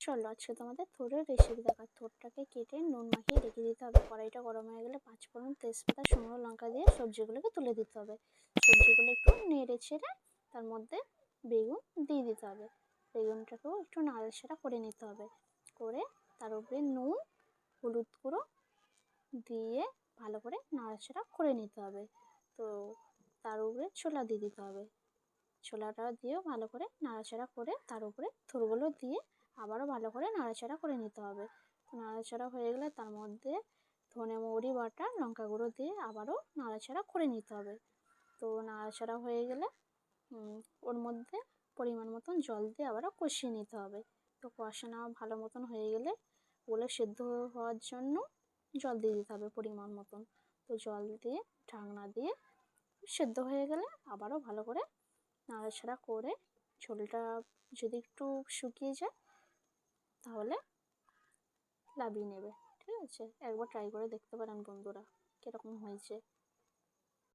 চলো আজকে তোমাদের থোড়ের রেসিপি দেখার। থোরটাকে কেটে নুন মাখিয়ে রেখে দিতে হবে। কড়াইটা গরম হয়ে গেলে পাঁচ ফোড়ন তেজপাতা, শুকনো লঙ্কা দিয়ে সবজিগুলোকে তুলে দিতে হবে। সবজিগুলো একটু নেড়ে ছেড়ে তার মধ্যে বেগুন দিয়ে দিতে হবে। বেগুনটাকেও একটু নাড়াচাড়া করে নিতে হবে। করে তার উপরে নুন, হলুদ গুঁড়ো দিয়ে ভালো করে নাড়াচাড়া করে নিতে হবে। তো তার উপরে ছোলা দিয়ে দিতে হবে। ছোলাটা দিয়েও ভালো করে নাড়াচাড়া করে তার উপরে থোরগুলো দিয়ে আবারও ভালো করে নাড়াচাড়া করে নিতে হবে। নাড়াচাড়া হয়ে গেলে তার মধ্যে ধনে মৌরি, বাটা, লঙ্কা গুঁড়ো দিয়ে আবারও নাড়াচাড়া করে নিতে হবে। তো নাড়াচাড়া হয়ে গেলে ওর মধ্যে পরিমাণ মতন জল দিয়ে আবারও কষিয়ে নিতে হবে। তো কষানো ভালো মতন হয়ে গেলে ওগুলো সেদ্ধ হওয়ার জন্য জল দিয়ে দিতে হবে পরিমাণ মতন। তো জল দিয়ে, ঢাকনা দিয়ে সেদ্ধ হয়ে গেলে আবারও ভালো করে নাড়াচাড়া করে ঝোলটা যদি একটু শুকিয়ে যায় তাহলে লাভিয়ে নেবে ঠিক আছে? একবার ট্রাই করে দেখতে পারেন বন্ধুরা কীরকম হয়েছে।